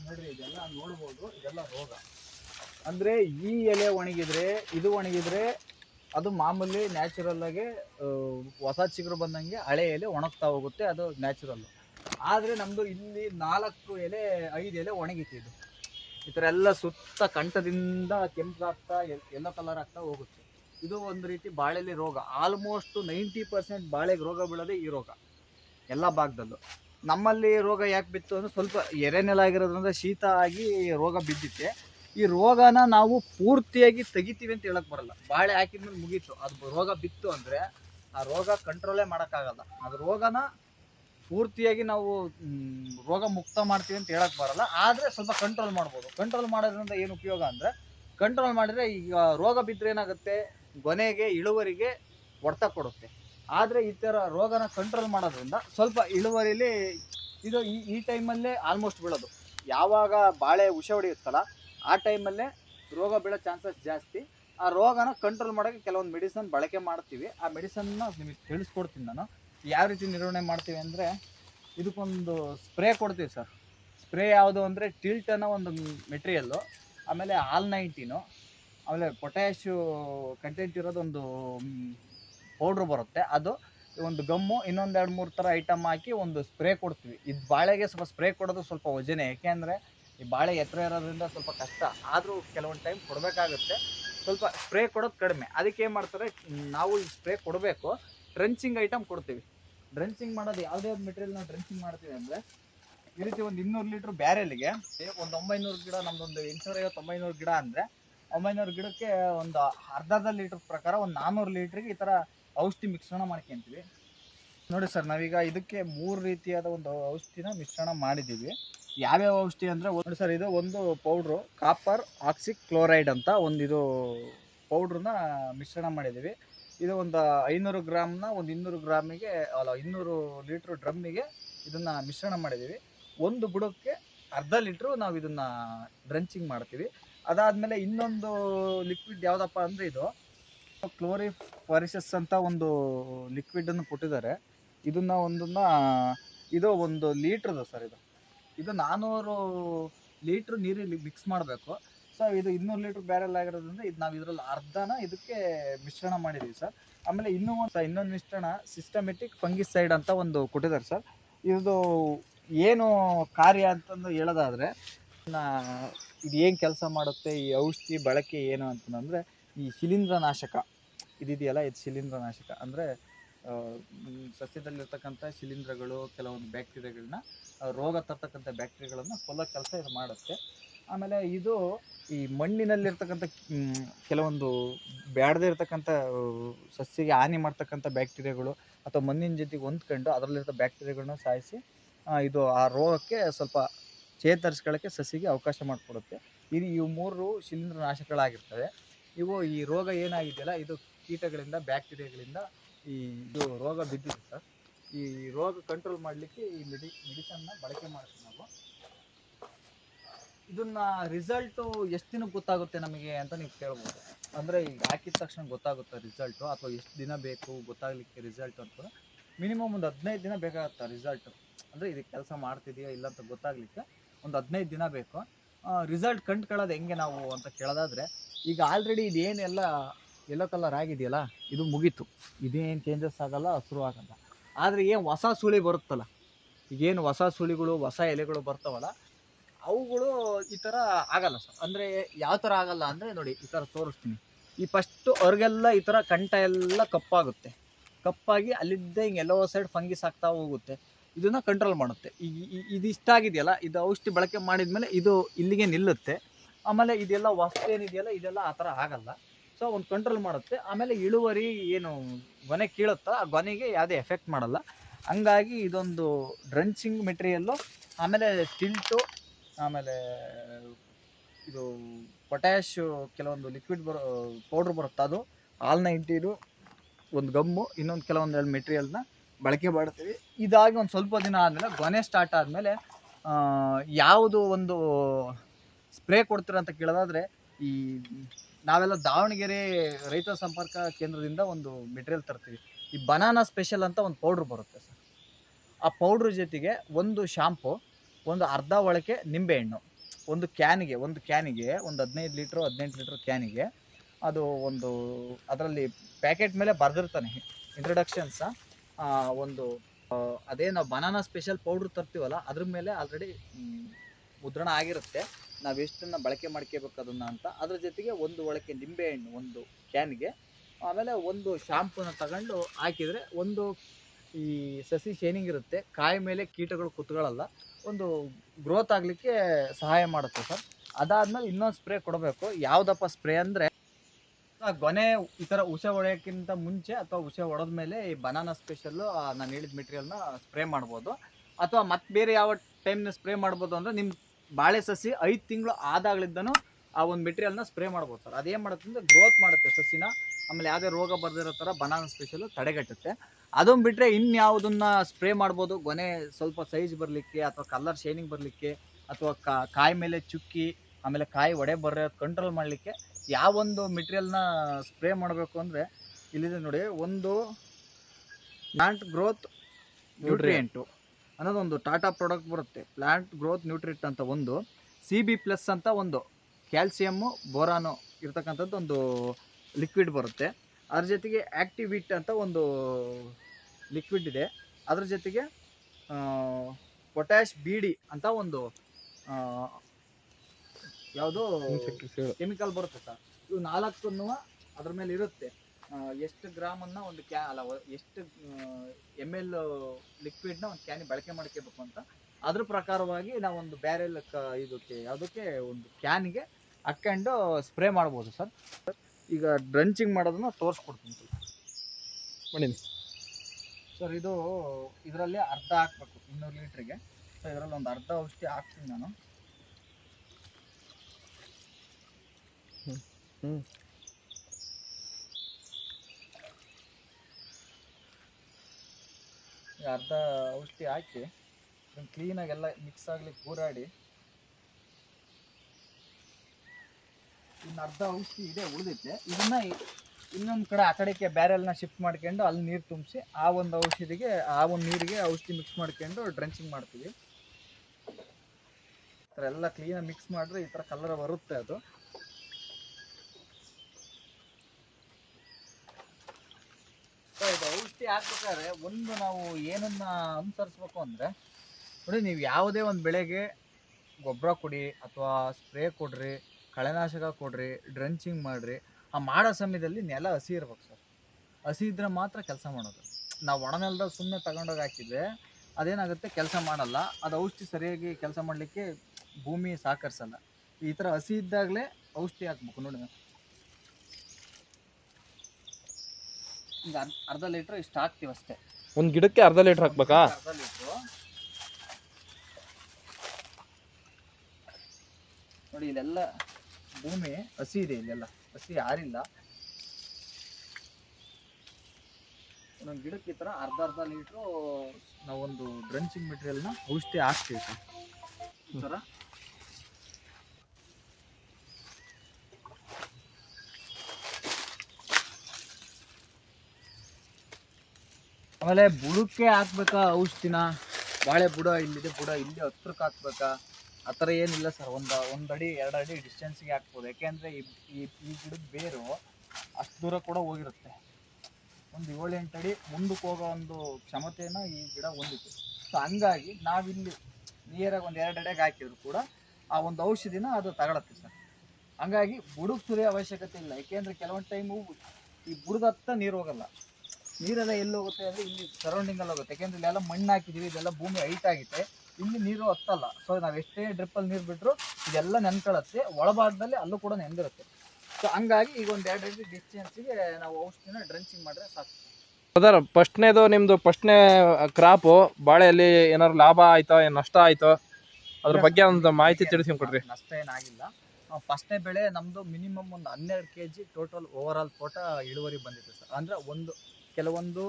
ನೋಡ್ರಿ ಇದೆಲ್ಲ ನೋಡ್ಬೋದು ಇದೆಲ್ಲ ರೋಗ. ಅಂದರೆ ಈ ಎಲೆ ಒಣಗಿದ್ರೆ ಇದು ಒಣಗಿದ್ರೆ ಅದು ಮಾಮೂಲಿ ನ್ಯಾಚುರಲ್ ಆಗಿ ಆ, ಹೊಸ ಚಿಗುರು ಬಂದಂಗೆ ಹಳೆ ಎಲೆ ಒಣಗ್ತಾ ಹೋಗುತ್ತೆ ಅದು ನ್ಯಾಚುರಲ್ ಆದರೆ ನಮ್ಮದು ಇಲ್ಲಿ ನಾಲ್ಕು ಎಲೆ ಐದು ಎಲೆ ಒಣಗಿತ್ತು ಇದು. ಈ ಥರ ಎಲ್ಲ ಸುತ್ತ ಕಂಠದಿಂದ ಕೆಂಪಾಗ್ತಾ ಎಲ್ಲೋ ಕಲರ್ ಆಗ್ತಾ ಹೋಗುತ್ತೆ. ಇದು ಒಂದು ರೀತಿ ಬಾಳೆಲಿ ರೋಗ. ಆಲ್ಮೋಸ್ಟ್ ನೈಂಟಿ ಪರ್ಸೆಂಟ್ ಬಾಳೆಗೆ ರೋಗ ಬೀಳೋದೇ ಈ ರೋಗ. ಎಲ್ಲ ಭಾಗದಲ್ಲೂ. ನಮ್ಮಲ್ಲಿ ರೋಗ ಯಾಕೆ ಬಿತ್ತು ಅಂದರೆ ಸ್ವಲ್ಪ ಎರೆನೆಲ ಆಗಿರೋದ್ರಿಂದ ಶೀತ ಆಗಿ ರೋಗ ಬಿದ್ದಿತ್ತೆ. ಈ ರೋಗನ ನಾವು ಪೂರ್ತಿಯಾಗಿ ತೆಗಿತೀವಿ ಅಂತ ಹೇಳಕ್ ಬರಲ್ಲ. ಬಾಳೆ ಹಾಕಿದ್ಮೇಲೆ ಮುಗೀತು. ಅದು ರೋಗ ಬಿತ್ತು ಅಂದರೆ ಆ ರೋಗ ಕಂಟ್ರೋಲೇ ಮಾಡೋಕ್ಕಾಗಲ್ಲ. ಅದು ರೋಗನ ಪೂರ್ತಿಯಾಗಿ ನಾವು ರೋಗ ಮುಕ್ತ ಮಾಡ್ತೀವಿ ಅಂತ ಹೇಳಕ್ ಬರಲ್ಲ. ಆದರೆ ಸ್ವಲ್ಪ ಕಂಟ್ರೋಲ್ ಮಾಡ್ಬೋದು. ಕಂಟ್ರೋಲ್ ಮಾಡೋದ್ರಿಂದ ಏನು ಉಪಯೋಗ ಅಂದರೆ ಕಂಟ್ರೋಲ್ ಮಾಡಿದ್ರೆ ಈಗ ರೋಗ ಬಿದ್ದರೆ ಏನಾಗುತ್ತೆ? ಕೊನೆಗೆ ಇಳುವರಿಗೆ ಹೊಡೆತ ಕೊಡುತ್ತೆ. ಆದರೆ ಈ ಥರ ರೋಗನ ಕಂಟ್ರೋಲ್ ಮಾಡೋದ್ರಿಂದ ಸ್ವಲ್ಪ ಇಳುವರಿಲಿ ಇದು ಈ ಈ ಟೈಮಲ್ಲೇ ಆಲ್ಮೋಸ್ಟ್ ಬೀಳೋದು. ಯಾವಾಗ ಬಾಳೆ ಹುಷ ಹೊಡೆಯುತ್ತಲ್ಲ, ಆ ಟೈಮಲ್ಲೇ ರೋಗ ಬೀಳೋ ಚಾನ್ಸಸ್ ಜಾಸ್ತಿ. ಆ ರೋಗನ ಕಂಟ್ರೋಲ್ ಮಾಡೋಕ್ಕೆ ಕೆಲವೊಂದು ಮೆಡಿಸನ್ ಬಳಕೆ ಮಾಡ್ತೀವಿ. ಆ ಮೆಡಿಸನ್ನ ನಿಮಗೆ ತಿಳಿಸ್ಕೊಡ್ತೀನಿ ನಾನು. ಯಾವ ರೀತಿ ನಿರ್ವಹಣೆ ಮಾಡ್ತೀವಿ ಅಂದರೆ ಇದಕ್ಕೊಂದು ಸ್ಪ್ರೇ ಕೊಡ್ತೀವಿ ಸರ್. ಸ್ಪ್ರೇ ಯಾವುದು ಅಂದರೆ ಟಿಲ್ಟ್ ಅನ್ನೋ ಒಂದು ಮೆಟೀರಿಯಲ್ಲು, ಆಮೇಲೆ ಆಲ್ ನೈಂಟೀನು, ಆಮೇಲೆ ಪೊಟ್ಯಾಶು ಕಂಟೆಂಟ್ ಇರೋದೊಂದು ಪೌಡ್ರ್ ಬರುತ್ತೆ. ಅದು ಒಂದು ಗಮ್ಮು, ಇನ್ನೊಂದು ಎರಡು ಮೂರು ಥರ ಐಟಮ್ ಹಾಕಿ ಒಂದು ಸ್ಪ್ರೇ ಕೊಡ್ತೀವಿ. ಇದು ಬಾಳೆಗೆ ಸ್ವಲ್ಪ ಸ್ಪ್ರೇ ಕೊಡೋದು ಸ್ವಲ್ಪ ವಜನೆ ಯಾಕೆಂದರೆ ಈ ಬಾಳೆ ಎತ್ತರ ಇರೋದ್ರಿಂದ ಸ್ವಲ್ಪ ಕಷ್ಟ. ಆದರೂ ಕೆಲವೊಂದು ಟೈಮ್ ಕೊಡಬೇಕಾಗುತ್ತೆ. ಸ್ವಲ್ಪ ಸ್ಪ್ರೇ ಕೊಡೋದು ಕಡಿಮೆ. ಅದಕ್ಕೆ ಏನು ಮಾಡ್ತಾರೆ ನಾವು ಈ ಸ್ಪ್ರೇ ಕೊಡಬೇಕು. ಡ್ರೆಂಚಿಂಗ್ ಐಟಮ್ ಕೊಡ್ತೀವಿ. ಡ್ರೆಂಚಿಂಗ್ ಮಾಡೋದು ಯಾವುದೇ ಒಂದು ಮೆಟೀರಿಯಲ್ ನಾವು ಡ್ರೆಂಚಿಂಗ್ ಮಾಡ್ತೀವಿ ಅಂದರೆ, ಈ ರೀತಿ ಒಂದು ಇನ್ನೂರು ಲೀಟ್ರ್ ಬ್ಯಾರೆಲ್ಗೆ ಒಂದು ಒಂಬೈನೂರು ಗಿಡ ನಮ್ಮದೊಂದು ಎಂಟುನೂರ ಐವತ್ತು ಒಂಬೈನೂರು ಗಿಡ ಅಂದರೆ, ಒಂಬೈನೂರು ಗಿಡಕ್ಕೆ ಒಂದು ಅರ್ಧ ಅರ್ಧ ಲೀಟ್ರ್ ಪ್ರಕಾರ ಒಂದು ನಾನ್ನೂರು ಲೀಟ್ರಿಗೆ ಈ ಥರ ಔಷಧಿ ಮಿಶ್ರಣ ಮಾಡ್ಕೊಂತೀವಿ ನೋಡಿ ಸರ್, ನಾವೀಗ ಇದಕ್ಕೆ ಮೂರು ರೀತಿಯಾದ ಒಂದು ಔಷಧಿನ ಮಿಶ್ರಣ ಮಾಡಿದ್ದೀವಿ. ಯಾವ್ಯಾವ ಔಷಧಿ ಅಂದರೆ, ಒಂದು ಸರ್, ಇದು ಒಂದು ಪೌಡ್ರು ಕಾಪರ್ ಆಕ್ಸಿಕ್ ಕ್ಲೋರೈಡ್ ಅಂತ ಒಂದು ಇದು ಪೌಡ್ರನ್ನ ಮಿಶ್ರಣ ಮಾಡಿದ್ದೀವಿ. ಇದು ಒಂದು ಐನೂರು ಗ್ರಾಮ್ನ ಒಂದು ಇನ್ನೂರು ಗ್ರಾಮಿಗೆ, ಅಲ್ಲ, ಇನ್ನೂರು ಲೀಟ್ರ್ ಡ್ರಮ್ಮಿಗೆ ಇದನ್ನು ಮಿಶ್ರಣ ಮಾಡಿದ್ದೀವಿ. ಒಂದು ಬುಡಕ್ಕೆ ಅರ್ಧ ಲೀಟ್ರು ನಾವು ಇದನ್ನು ಡ್ರಂಚಿಂಗ್ ಮಾಡ್ತೀವಿ. ಅದಾದಮೇಲೆ ಇನ್ನೊಂದು ಲಿಕ್ವಿಡ್ ಯಾವುದಪ್ಪ ಅಂದರೆ ಇದು ಕ್ಲೋರಿಫರಿಸಸ್ ಅಂತ ಒಂದು ಲಿಕ್ವಿಡನ್ನು ಕೊಟ್ಟಿದ್ದಾರೆ. ಇದನ್ನು ಒಂದನ್ನ, ಇದು ಒಂದು ಲೀಟ್ರದು ಸರ್ ಇದು. ಇದು ನಾನ್ನೂರು ಲೀಟ್ರ್ ನೀರಲ್ಲಿ ಮಿಕ್ಸ್ ಮಾಡಬೇಕು. ಸೊ ಇದು ಇನ್ನೂರು ಲೀಟರ್ ಬ್ಯಾರೆಲ್ ಆಗಿರೋದ್ರಿಂದ ಇದು ನಾವು ಇದರಲ್ಲಿ ಅರ್ಧನ ಇದಕ್ಕೆ ಮಿಶ್ರಣ ಮಾಡಿದ್ದೀವಿ ಸರ್ ಆಮೇಲೆ ಇನ್ನೂ ಒಂದು ಇನ್ನೊಂದು ಮಿಶ್ರಣ ಸಿಸ್ಟಮೆಟಿಕ್ ಫಂಗಿಸೈಡ್ ಅಂತ ಒಂದು ಕೊಟ್ಟಿದ್ದಾರೆ ಸರ್ ಇದು ಏನು ಕಾರ್ಯ ಅಂತಂದು ಹೇಳೋದಾದರೆ ಇದು ಏನು ಕೆಲಸ ಮಾಡುತ್ತೆ, ಈ ಔಷಧಿ ಬಳಕೆ ಏನು ಅಂತಂದರೆ, ಈ ಶಿಲೀಂಧ್ರನಾಶಕ. ಇದಿದೆಯಲ್ಲ, ಇದು ಶಿಲೀಂಧ್ರನಾಶಕ. ಅಂದರೆ ಸಸ್ಯದಲ್ಲಿರ್ತಕ್ಕಂಥ ಶಿಲೀಂಧ್ರಗಳು, ಕೆಲವೊಂದು ಬ್ಯಾಕ್ಟೀರಿಯಾಗಳನ್ನ ರೋಗ ತರ್ತಕ್ಕಂಥ ಬ್ಯಾಕ್ಟೀರಿಯಾಗಳನ್ನು ಕೊಲ್ಲೋ ಕೆಲಸ ಇದು ಮಾಡುತ್ತೆ. ಆಮೇಲೆ ಇದು ಈ ಮಣ್ಣಿನಲ್ಲಿರ್ತಕ್ಕಂಥ ಕೆಲವೊಂದು ಬ್ಯಾಡದೇ ಇರ್ತಕ್ಕಂಥ ಸಸ್ಯಗೆ ಹಾನಿ ಮಾಡ್ತಕ್ಕಂಥ ಬ್ಯಾಕ್ಟೀರಿಯಾಗಳು ಅಥವಾ ಮಣ್ಣಿನ ಜೊತೆಗೆ ಹೊಂದ್ಕೊಂಡು ಅದರಲ್ಲಿರೋ ಬ್ಯಾಕ್ಟೀರಿಯಾಗಳನ್ನ ಸಾಯಿಸಿ ಇದು ಆ ರೋಗಕ್ಕೆ ಸ್ವಲ್ಪ ಚೇತರಿಸ್ಕೊಳ್ಳೋಕ್ಕೆ ಸಸಿಗೆ ಅವಕಾಶ ಮಾಡಿಕೊಡುತ್ತೆ. ಇದು ಇವು ಮೂರು ಶಿಲೀಂಧ್ರನಾಶಕಗಳಾಗಿರ್ತವೆ. ಇವು ಈ ರೋಗ ಏನಾಗಿದೆಯಲ್ಲ, ಇದು ಕೀಟಗಳಿಂದ, ಬ್ಯಾಕ್ಟೀರಿಯಾಗಳಿಂದ ಈ ಇದು ರೋಗ ಬಿದ್ದಿದೆ ಸರ್. ಈ ರೋಗ ಕಂಟ್ರೋಲ್ ಮಾಡಲಿಕ್ಕೆ ಈ ಮೆಡಿ, ಮೆಡಿಸನ್ನ ಬಳಕೆ ಮಾಡ್ತೀವಿ ನಾವು. ಇದನ್ನ ರಿಸಲ್ಟು ಎಷ್ಟು ದಿನಕ್ಕೆ ಗೊತ್ತಾಗುತ್ತೆ ನಮಗೆ ಅಂತ ನೀವು ಕೇಳ್ಬೋದು. ಅಂದರೆ ಈಗ ಹಾಕಿದ ತಕ್ಷಣ ಗೊತ್ತಾಗುತ್ತೆ ರಿಸಲ್ಟು ಅಥವಾ ಎಷ್ಟು ದಿನ ಬೇಕು? ಗೊತ್ತಾಗಲಿಕ್ಕೆ ರಿಸಲ್ಟ್ ಅಂತ ಮಿನಿಮಮ್ ಒಂದು ಹದಿನೈದು ದಿನ ಬೇಕಾಗುತ್ತೆ ರಿಸಲ್ಟು ಅಂದರೆ ಇದಕ್ಕೆ ಕೆಲಸ ಮಾಡ್ತಿದೆಯಾ ಇಲ್ಲ ಅಂತ ಗೊತ್ತಾಗಲಿಕ್ಕೆ ಒಂದು ಹದಿನೈದು ದಿನ ಬೇಕು. ರಿಸಲ್ಟ್ ಕಂಡ್ಕೊಳ್ಳೋದು ಹೆಂಗೆ ನಾವು ಅಂತ ಕೇಳೋದಾದರೆ, ಈಗ ಆಲ್ರೆಡಿ ಇದೇನೆಲ್ಲ ಎಲ್ಲೋ ಕಲರ್ ಆಗಿದೆಯಲ್ಲ, ಇದು ಮುಗೀತು. ಇದೇನು ಚೇಂಜಸ್ ಆಗಲ್ಲ ಹಸಿರು ಆಗಲ್ಲ. ಆದರೆ ಏನು ಹೊಸ ಸುಳಿ ಬರುತ್ತಲ್ಲ? ಈಗೇನು ಹೊಸ ಸುಳಿಗಳು, ಹೊಸ ಎಲೆಗಳು ಬರ್ತಾವಲ್ಲ ಅವುಗಳು ಈ ಥರ ಆಗಲ್ಲ ಸರ್. ಅಂದರೆ ಯಾವ ಥರ ಆಗಲ್ಲ ಅಂದರೆ ನೋಡಿ ಈ ಥರ ತೋರಿಸ್ತೀನಿ. ಈ ಫಸ್ಟು ಅವ್ರಿಗೆಲ್ಲ ಈ ಥರ ಕಂಠ ಎಲ್ಲ ಕಪ್ಪಾಗುತ್ತೆ. ಕಪ್ಪಾಗಿ ಅಲ್ಲಿದ್ದೇ ಹಿಂಗೆ ಎಲ್ಲೋ ಸೈಡ್ ಫಂಗಿಸ್ ಆಗ್ತಾ ಹೋಗುತ್ತೆ. ಇದನ್ನ ಕಂಟ್ರೋಲ್ ಮಾಡುತ್ತೆ. ಈ- ಇದು ಇಷ್ಟ ಆಗಿದೆಯಲ್ಲ, ಇದು ಔಷಧಿ ಬಳಕೆ ಮಾಡಿದ್ಮೇಲೆ ಇದು ಇಲ್ಲಿಗೆ ನಿಲ್ಲುತ್ತೆ. ಆಮೇಲೆ ಇದೆಲ್ಲ ವಸ್ತು ಏನಿದೆಯಲ್ಲ, ಇದೆಲ್ಲ ಆ ಥರ ಆಗಲ್ಲ. ಸೊ ಒಂದು ಕಂಟ್ರೋಲ್ ಮಾಡುತ್ತೆ. ಆಮೇಲೆ ಇಳುವರಿ ಏನು ಗೊನೆ ಕೀಳುತ್ತಾ, ಆ ಗೊನೆಗೆ ಯಾವುದೇ ಎಫೆಕ್ಟ್ ಮಾಡಲ್ಲ. ಹಂಗಾಗಿ ಇದೊಂದು ಡ್ರಂಚಿಂಗ್ ಮೆಟೀರಿಯಲ್ಲು ಆಮೇಲೆ ಟಿಲ್ಟು ಆಮೇಲೆ, ಇದು ಪೊಟ್ಯಾಶ್ ಕೆಲವೊಂದು ಲಿಕ್ವಿಡ್ ಬರೋ ಪೌಡ್ರ್ ಬರುತ್ತೆ ಅದು? ಆಲ್ ಇಟ್ಟಿದ್ದು ಒಂದು ಗಮ್ಮು, ಇನ್ನೊಂದು ಕೆಲವೊಂದು ಎರಡು ಮೆಟೀರಿಯಲ್ನ ಬಳಕೆ ಮಾಡ್ತೀವಿ. ಇದಾಗಿ ಒಂದು ಸ್ವಲ್ಪ ದಿನ ಆದಮೇಲೆ, ಗೊನೆ ಸ್ಟಾರ್ಟ್ ಆದಮೇಲೆ ಯಾವುದು ಒಂದು ಸ್ಪ್ರೇ ಕೊಡ್ತೀರ ಅಂತ ಕೇಳೋದಾದರೆ, ಈ ನಾವೆಲ್ಲ ದಾವಣಗೆರೆ ರೈತ ಸಂಪರ್ಕ ಕೇಂದ್ರದಿಂದ ಒಂದು ಮೆಟೀರಿಯಲ್ ತರ್ತೀವಿ. ಈ ಬನಾನಾ ಸ್ಪೆಷಲ್ ಅಂತ ಒಂದು ಪೌಡ್ರ್ ಬರುತ್ತೆ ಸರ್. ಆ ಪೌಡ್ರ್ ಜೊತೆಗೆ ಒಂದು ಶಾಂಪು ಒಂದು ಅರ್ಧ ಒಳಕೆ ನಿಂಬೆಹಣ್ಣು ಒಂದು ಕ್ಯಾನಿಗೆ ಒಂದು ಕ್ಯಾನಿಗೆ, ಒಂದು ಹದಿನೈದು ಲೀಟ್ರು, ಹದಿನೆಂಟು ಲೀಟ್ರ್ ಕ್ಯಾನಿಗೆ ಅದು ಒಂದು ಅದರಲ್ಲಿ ಪ್ಯಾಕೆಟ್ ಮೇಲೆ ಬರೆದಿರ್ತಾನೆ. ಇಂಟ್ರೊಡಕ್ಷನ್ಸ ಒಂದು ಅದೇ ನಾವು ಬನಾನಾ ಸ್ಪೆಷಲ್ ಪೌಡ್ರ್ ತರ್ತೀವಲ್ಲ, ಅದ್ರ ಮೇಲೆ ಆಲ್ರೆಡಿ ಮುದ್ರಣ ಆಗಿರುತ್ತೆ. ನಾವು ಎಷ್ಟನ್ನು ಬಳಕೆ ಮಾಡ್ಕೋಬೇಕು ಅದನ್ನು ಅಂತ. ಅದ್ರ ಜೊತೆಗೆ ಒಂದು ಒಳಕೆ ನಿಂಬೆಹಣ್ಣು ಒಂದು ಕ್ಯಾನಿಗೆ. ಆಮೇಲೆ ಒಂದು ಶಾಂಪೂನ ತಗೊಂಡು ಹಾಕಿದರೆ ಒಂದು ಈ ಸಸಿ ಶೇನಿಂಗ್ ಇರುತ್ತೆ ಕಾಯಿ ಮೇಲೆ ಕೀಟಗಳು ಕುತ್ಕೊಳ್ಳಲ್ಲ, ಒಂದು ಗ್ರೋತ್ ಆಗಲಿಕ್ಕೆ ಸಹಾಯ ಮಾಡುತ್ತೆ ಸರ್. ಅದಾದ್ಮೇಲೆ ಇನ್ನೊಂದು ಸ್ಪ್ರೇ ಕೊಡಬೇಕು. ಯಾವುದಪ್ಪ ಸ್ಪ್ರೇ ಅಂದರೆ ಗೊನೆ ಈ ಥರ ಉಷೆ ಹೊಡೆಯೋಕ್ಕಿಂತ ಮುಂಚೆ ಅಥವಾ ಹುಷೆ ಹೊಡೆದ ಮೇಲೆ ಈ ಬನಾನಾ ಸ್ಪೆಷಲ್ಲು ನಾನು ಹೇಳಿದ ಮೆಟೀರಿಯಲ್ನ ಸ್ಪ್ರೇ ಮಾಡ್ಬೋದು. ಅಥವಾ ಮತ್ತೆ ಬೇರೆ ಯಾವ ಟೈಮ್ನ ಸ್ಪ್ರೇ ಮಾಡ್ಬೋದು ಅಂದರೆ ನಿಮ್ಮ ಬಾಳೆ ಸಸಿ ಐದು ತಿಂಗಳು ಆದಾಗಳಿದ್ದನು ಆ ಒಂದು ಮೆಟೀರಿಯಲ್ನ ಸ್ಪ್ರೇ ಮಾಡ್ಬೋದು ಸರ್. ಅದೇನು ಮಾಡುತ್ತೆ ಅಂದರೆ ಗ್ರೋತ್ ಮಾಡುತ್ತೆ ಸಸಿನ. ಆಮೇಲೆ ಯಾವುದೇ ರೋಗ ಬರ್ದಿರೋ ಥರ ಬನಾನಾ ಸ್ಪೆಷಲು ತಡೆಗಟ್ಟುತ್ತೆ. ಅದನ್ನು ಬಿಟ್ಟರೆ ಇನ್ಯಾವುದನ್ನ ಸ್ಪ್ರೇ ಮಾಡ್ಬೋದು ಗೊನೆ ಸ್ವಲ್ಪ ಸೈಜ್ ಬರಲಿಕ್ಕೆ ಅಥವಾ ಕಲರ್ ಶೈನಿಂಗ್ ಬರಲಿಕ್ಕೆ ಅಥವಾ ಕಾಯಿ ಮೇಲೆ ಚುಕ್ಕಿ ಆಮೇಲೆ ಕಾಯಿ ಒಡೆ ಬರೋ ಕಂಟ್ರೋಲ್ ಮಾಡಲಿಕ್ಕೆ ಯಾವೊಂದು ಮೆಟೀರಿಯಲ್ನ ಸ್ಪ್ರೇ ಮಾಡಬೇಕು ಅಂದರೆ ಇಲ್ಲಿದೆ ನೋಡಿ ಒಂದು ಪ್ಲ್ಯಾಂಟ್ ಗ್ರೋತ್ ನ್ಯೂಟ್ರಿಯೆಂಟು ಅನ್ನೋದೊಂದು ಟಾಟಾ ಪ್ರಾಡಕ್ಟ್ ಬರುತ್ತೆ. ಪ್ಲ್ಯಾಂಟ್ ಗ್ರೋತ್ ನ್ಯೂಟ್ರಿಟ್ ಅಂತ ಒಂದು ಸಿ ಬಿ ಪ್ಲಸ್ ಅಂತ ಒಂದು ಕ್ಯಾಲ್ಸಿಯಮ್ಮು ಬೋರಾನು ಇರ್ತಕ್ಕಂಥದ್ದು ಒಂದು ಲಿಕ್ವಿಡ್ ಬರುತ್ತೆ. ಅದ್ರ ಜೊತೆಗೆ ಆ್ಯಕ್ಟಿವಿಟ್ ಅಂತ ಒಂದು ಲಿಕ್ವಿಡ್ ಇದೆ. ಅದ್ರ ಜೊತೆಗೆ ಪೊಟ್ಯಾಶ್ ಬಿ ಅಂತ ಒಂದು ಯಾವುದೋ ಕೆಮಿಕಲ್ ಬರುತ್ತೆ ಸರ್. ಇವು ನಾಲ್ಕನ್ನು ಅದ್ರ ಮೇಲೆ ಇರುತ್ತೆ. ಎಷ್ಟು ಗ್ರಾಮನ್ನ ಒಂದು ಕ್ಯಾ ಅಲ್ಲ ಎಷ್ಟು ಎಂ ಎಲ್ ಲಿಕ್ವಿಡ್ನ ಒಂದು ಕ್ಯಾನಿ ಬಳಕೆ ಮಾಡ್ಕೋಬೇಕು ಅಂತ. ಅದ್ರ ಪ್ರಕಾರವಾಗಿ ನಾವೊಂದು ಬ್ಯಾರೆಲ್ ಕ ಇದಕ್ಕೆ ಯಾವುದಕ್ಕೆ ಒಂದು ಕ್ಯಾನಿಗೆ ಹಾಕ್ಕೊಂಡು ಸ್ಪ್ರೇ ಮಾಡ್ಬೋದು ಸರ್. ಈಗ ಡ್ರಂಚಿಂಗ್ ಮಾಡೋದನ್ನ ತೋರಿಸ್ಕೊಡ್ತೀನಿ. ಬನ್ನಿ. ಸರ್ ಇದು ಇದರಲ್ಲಿ ಅರ್ಧ ಹಾಕ್ಬೇಕು ಇನ್ನೂರು ಲೀಟ್ರಿಗೆ. ಸೊ ಇದರಲ್ಲಿ ಒಂದು ಅರ್ಧ ಔಷಧಿ ಹಾಕ್ತೀನಿ ನಾನು. ಹ್ಞೂ ಈಗ ಅರ್ಧ ಔಷಧಿ ಹಾಕಿ ಕ್ಲೀನಾಗಿ ಎಲ್ಲ ಮಿಕ್ಸ್ ಆಗಲಿ ಗೂರಾಡಿ ಇನ್ನು ಅರ್ಧ ಔಷಧಿ ಇದೆ, ಉಳಿದಿದ್ದೆ. ಇದನ್ನ ಇನ್ನೊಂದು ಕಡೆ ಆ ಕಡೆಗೆ ಬ್ಯಾರೆಲ್ನ ಶಿಫ್ಟ್ ಮಾಡ್ಕೊಂಡು ಅಲ್ಲಿ ನೀರು ತುಂಬಿಸಿ ಆ ಒಂದು ಔಷಧಿಗೆ, ಆ ಒಂದು ನೀರಿಗೆ ಔಷಧಿ ಮಿಕ್ಸ್ ಮಾಡ್ಕೊಂಡು ಡ್ರೆಂಚಿಂಗ್ ಮಾಡ್ತೀವಿ. ಈ ಥರ ಎಲ್ಲ ಕ್ಲೀನಾಗಿ ಮಿಕ್ಸ್ ಮಾಡಿದ್ರೆ ಈ ಥರ ಕಲರ್ ಬರುತ್ತೆ ಅದು. ಇದು ಔಷಧಿ ಹಾಕ್ಬೇಕಾದ್ರೆ ಒಂದು ನಾವು ಏನನ್ನ ಅನುಸರಿಸ್ಬೇಕು ಅಂದರೆ, ನೋಡಿ ನೀವು ಯಾವುದೇ ಒಂದು ಬೆಳೆಗೆ ಗೊಬ್ಬರ ಕೊಡಿ ಅಥವಾ ಸ್ಪ್ರೇ ಕೊಡ್ರಿ ಕಳೆನಾಶಕ ಕೊಡ್ರಿ ಡ್ರಂಚಿಂಗ್ ಮಾಡಿರಿ ಆ ಮಾಡೋ ಸಮಯದಲ್ಲಿ ನೆಲ ಹಸಿ ಇರ್ಬೇಕು ಸರ್. ಹಸಿ ಇದ್ರೆ ಮಾತ್ರ ಕೆಲಸ ಮಾಡೋದು. ನಾವು ಒಣ ನೆಲದಾಗ ಸುಮ್ಮನೆ ತಗೊಂಡೋಗಿ ಹಾಕಿದ್ರೆ ಅದೇನಾಗುತ್ತೆ? ಕೆಲಸ ಮಾಡಲ್ಲ. ಅದು ಔಷಧಿ ಸರಿಯಾಗಿ ಕೆಲಸ ಮಾಡಲಿಕ್ಕೆ ಭೂಮಿ ಸಹಕರಿಸಲ್ಲ. ಈ ಥರ ಹಸಿ ಇದ್ದಾಗಲೇ ಔಷಧಿ ಹಾಕ್ಬೇಕು ನೋಡಿ ಈಗ ಅರ್ಧ ಅರ್ಧ ಲೀಟ್ರ್ ಇಷ್ಟು ಹಾಕ್ತೀವಿ ಅಷ್ಟೇ. ಒಂದು ಗಿಡಕ್ಕೆ ಅರ್ಧ ಲೀಟ್ರ್ ಹಾಕ್ಬೇಕಾ? ಅರ್ಧ ಲೀಟ್ರು. ನೋಡಿ ಇಲ್ಲೆಲ್ಲ ಭೂಮಿ ಹಸಿ ಇದೆ ಇಲ್ಲೆಲ್ಲ. ಹಸಿ ಯಾರಿಲ್ಲ. ಒಂದೊಂದು ಗಿಡಕ್ಕೆ ಈ ಥರ ಅರ್ಧ ಅರ್ಧ ಲೀಟ್ರು ನಾವೊಂದು ಡ್ರೆಂಚಿಂಗ್ ಮೆಟೀರಿಯಲ್ನ ಔಷಧಿ ಹಾಕ್ತೀವಿ ಸರ್. ಈ ಆಮೇಲೆ ಬುಡಕ್ಕೆ ಹಾಕ್ಬೇಕಾ ಔಷಧಿನ? ಬಾಳೆ ಬುಡ ಇಲ್ಲಿದೆ, ಬುಡ ಇಲ್ಲಿ ಹತ್ರಕ್ಕೆ ಹಾಕ್ಬೇಕಾ? ಆ ಥರ ಏನಿಲ್ಲ ಸರ್. ಒಂದು ಒಂದು ಅಡಿ, ಎರಡು ಅಡಿ ಡಿಸ್ಟೆನ್ಸಿಗೆ ಹಾಕ್ಬೋದು. ಯಾಕೆಂದರೆ ಈ ಈ ಗಿಡದ ಬೇರು ಅಷ್ಟು ದೂರ ಕೂಡ ಹೋಗಿರುತ್ತೆ. ಒಂದು ಏಳು ಎಂಟು ಅಡಿ ಮುಂದಕ್ಕೆ ಹೋಗೋ ಒಂದು ಕ್ಷಮತೆಯನ್ನು ಈ ಗಿಡ ಹೊಂದಿತ್ತು. ಸೊ ಹಂಗಾಗಿ ನಾವಿಲ್ಲಿ ನಿಯರಾಗಿ ಒಂದು ಎರಡು ಅಡಿಗೆ ಹಾಕಿದ್ರು ಕೂಡ ಆ ಒಂದು ಔಷಧಿನ ಅದು ತಗೊಳತ್ತೆ ಸರ್. ಹಂಗಾಗಿ ಬುಡಕ್ಕೆ ಸುರಿಯೋ ಅವಶ್ಯಕತೆ ಇಲ್ಲ. ಯಾಕೆಂದರೆ ಕೆಲವೊಂದು ಟೈಮು ಈ ಬುಡದ ಹತ್ತ ನೀರು ಹೋಗಲ್ಲ. ನೀರೆಲ್ಲ ಎಲ್ಲಿ ಹೋಗುತ್ತೆ ಅಂದರೆ ಇಲ್ಲಿ ಸರೌಂಡಿಂಗಲ್ಲಿ ಹೋಗುತ್ತೆ. ಯಾಕೆಂದ್ರೆ ಇಲ್ಲೆಲ್ಲ ಮಣ್ಣು ಹಾಕಿದ್ದೀವಿ ಇದೆಲ್ಲ ಭೂಮಿ ಹೈಟ್ ಆಗಿದೆ ಇಲ್ಲಿ ನೀರು ಹತ್ತಲ್ಲ. ಸೊ ನಾವು ಎಷ್ಟೇ ಡ್ರಿಪ್ಪಲ್ಲಿ ನೀರು ಬಿಟ್ಟರು ಇದೆಲ್ಲ ನೆನ್ಕೊಳ್ಳುತ್ತೆ ಒಳಭಾಗದಲ್ಲಿ ಅಲ್ಲೂ ಕೂಡ ನೆಂದಿರುತ್ತೆ ಸೊ ಹಂಗಾಗಿ ಈಗ ಒಂದು ಎರಡು ಅಡಿ ಡಿಸ್ಟೆನ್ಸಿಗೆ ನಾವು ಔಷಧಿನ ಡ್ರೆಂಚಿಂಗ್ ಮಾಡಿದ್ರೆ ಸಾಕು. ಅದರ ಫಸ್ಟ್ನೇದು ನಿಮ್ಮದು ಫಸ್ಟ್ನೇ ಕ್ರಾಪು ಬಾಳೆಯಲ್ಲಿ ಏನಾದ್ರು ಲಾಭ ಆಯ್ತೋ ಏನು ನಷ್ಟ ಆಯ್ತೋ? ಅದ್ರ ಬಗ್ಗೆ ಒಂದು ಮಾಹಿತಿ ತಿಳಿಸಿ ಕೊಡ್ರಿ. ನಷ್ಟ ಏನಾಗಿಲ್ಲ. ಫಸ್ಟ್ನೇ ಬೆಳೆ ನಮ್ಮದು ಮಿನಿಮಮ್ ಒಂದು ಹನ್ನೆರಡು K G total over all ತೋಟ ಇಳುವರಿ ಬಂದಿತ್ತು ಸರ್. ಅಂದರೆ ಒಂದು ಕೆಲವೊಂದು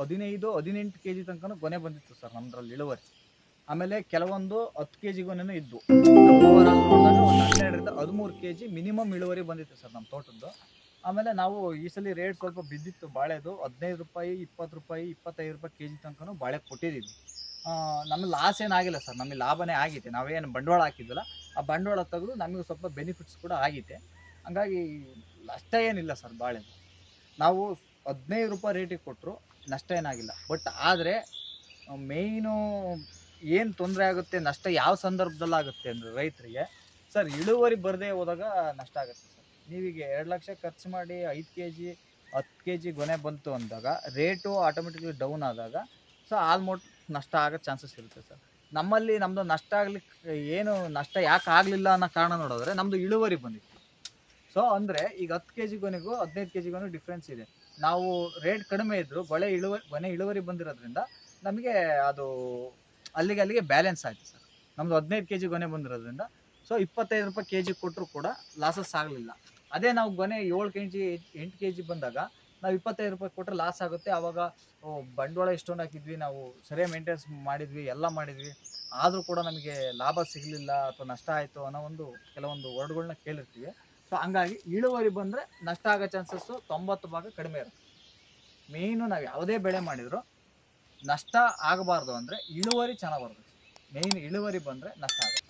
ಹದಿನೈದು ಹದಿನೆಂಟು ಕೆ ಜಿ ತನಕ ಕೊನೆ ಬಂದಿತ್ತು ಸರ್ ನಮ್ಮದ್ರಲ್ಲಿ ಇಳುವರಿ. ಆಮೇಲೆ ಕೆಲವೊಂದು ಹತ್ತು ಕೆ ಜಿಗೂನು ಇದ್ವು ಒಂದು ಹನ್ನೆರಡರಿಂದ ಹದಿಮೂರು ಕೆ ಜಿ ಮಿನಿಮಮ್ ಇಳುವರಿ ಬಂದಿತ್ತು ಸರ್ ನಮ್ಮ ತೋಟದ್ದು. ಆಮೇಲೆ ನಾವು ಈ ಸಲ ರೇಟ್ ಸ್ವಲ್ಪ ಬಿದ್ದಿತ್ತು ಬಾಳೆದು ಹದಿನೈದು ರೂಪಾಯಿ, ಇಪ್ಪತ್ತು ರೂಪಾಯಿ, ಇಪ್ಪತ್ತೈದು ರೂಪಾಯಿ ಕೆ ಜಿ ತನಕನೂ ಬಾಳೆ ಕೊಟ್ಟಿದ್ದೀವಿ. ನಮ್ಮ ಲಾಸ್ ಏನಾಗಿಲ್ಲ ಸರ್, ನಮಗೆ ಲಾಭನೇ ಆಗಿದೆ. ನಾವೇನು ಬಂಡವಾಳ ಹಾಕಿದ್ವಲ್ಲ, ಆ ಬಂಡವಾಳ ತೆಗೆದು ನಮಗೆ ಸ್ವಲ್ಪ ಬೆನಿಫಿಟ್ಸ್ ಕೂಡ ಆಗಿದೆ. ಹಂಗಾಗಿ ನಷ್ಟ ಏನಿಲ್ಲ ಸರ್ ಬಾಳೆ ನಾವು ಹದಿನೈದು ರೂಪಾಯಿ ರೇಟಿಗೆ ಕೊಟ್ಟರು ನಷ್ಟ ಏನಾಗಿಲ್ಲ. ಬಟ್ ಆದರೆ ಮೇಯ್ನು ಏನು ತೊಂದರೆ ಆಗುತ್ತೆ, ನಷ್ಟ ಯಾವ ಸಂದರ್ಭದಲ್ಲಿ ಆಗುತ್ತೆ ಅಂದರೆ ರೈತರಿಗೆ, ಸರ್ ಇಳುವರಿ ಬರದೇ ಹೋದಾಗ ನಷ್ಟ ಆಗುತ್ತೆ ಸರ್. ನೀವೀಗ ಎರಡು ಲಕ್ಷ ಖರ್ಚು ಮಾಡಿ ಐದು ಕೆ ಜಿ ಹತ್ತು ಕೆ ಜಿ ಗೊನೆ ಬಂತು ಅಂದಾಗ, ರೇಟು ಆಟೋಮೆಟಿಕ್ಲಿ ಡೌನ್ ಆದಾಗ ಸೊ ಆಲ್ಮೋಸ್ಟ್ ನಷ್ಟ ಆಗೋ ಚಾನ್ಸಸ್ ಇರುತ್ತೆ ಸರ್. ನಮ್ಮಲ್ಲಿ ನಮ್ಮದು ನಷ್ಟ ಆಗ್ಲಿಕ್ಕೆ ಏನು ನಷ್ಟ ಯಾಕೆ ಆಗಲಿಲ್ಲ ಅನ್ನೋ ಕಾರಣ ನೋಡಿದ್ರೆ ನಮ್ಮದು ಇಳುವರಿ ಬಂದಿತ್ತು. ಸೊ ಅಂದರೆ ಈಗ ಹತ್ತು ಕೆ ಜಿ ಗೊನೆಗೂ ಹದಿನೈದು ಕೆ ಜಿ ಗೊನೆಗೂ ಡಿಫ್ರೆನ್ಸ್ ಇದೆ. ನಾವು ರೇಟ್ ಕಡಿಮೆ ಇದ್ದರೂ ಬಳೆ ಇಳುವರಿ ಗೊನೆ ಇಳುವರಿ ಬಂದಿರೋದ್ರಿಂದ ನಮಗೆ ಅದು ಅಲ್ಲಿಗೆ ಅಲ್ಲಿಗೆ ಬ್ಯಾಲೆನ್ಸ್ ಆಯಿತು ಸರ್ ನಮ್ಮದು ಹದಿನೈದು ಕೆ ಜಿ ಗೊನೆ ಬಂದಿರೋದ್ರಿಂದ. ಸೊ ಇಪ್ಪತ್ತೈದು ರೂಪಾಯಿ ಕೆ ಜಿ ಕೊಟ್ಟರು ಕೂಡ ಲಾಸಸ್ ಆಗಲಿಲ್ಲ. ಅದೇ ನಾವು ಗೊನೆ ಏಳು ಕೆ ಜಿ ಎಂಟು ಕೆ ಜಿ ಬಂದಾಗ ನಾವು ಇಪ್ಪತ್ತೈದು ರೂಪಾಯಿ ಕೊಟ್ಟರೆ ಲಾಸ್ ಆಗುತ್ತೆ. ಆವಾಗ ಬಂಡವಾಳ ಎಷ್ಟೊಂದು ಹಾಕಿದ್ವಿ, ನಾವು ಸರಿಯಾಗಿ ಮೇಂಟೆನ್ಸ್ ಮಾಡಿದ್ವಿ, ಎಲ್ಲ ಮಾಡಿದ್ವಿ. ಆದರೂ ಕೂಡ ನಮಗೆ ಲಾಭ ಸಿಗಲಿಲ್ಲ ಅಥವಾ ನಷ್ಟ ಆಯಿತು ಅನ್ನೋ ಒಂದು ಕೆಲವೊಂದು ವರ್ಡ್ಗಳನ್ನ ಕೇಳಿರ್ತೀವಿ. ಸೊ ಹಂಗಾಗಿ ಇಳುವರಿ ಬಂದರೆ ನಷ್ಟ ಆಗೋ ಚಾನ್ಸಸ್ಸು ತೊಂಬತ್ತು ಭಾಗ ಕಡಿಮೆ ಇರುತ್ತೆ. ಮೇಯ್ನು ನಾವು ಯಾವುದೇ ಬೆಳೆ ಮಾಡಿದ್ರು ನಷ್ಟ ಆಗಬಾರ್ದು ಅಂದರೆ ಇಳುವರಿ ಚೆನ್ನಾಗಿ ಬರ್ಬೇಕು ಮೇಯ್ನ್ ಇಳುವರಿ ಬಂದರೆ ನಷ್ಟ ಆಗುತ್ತೆ.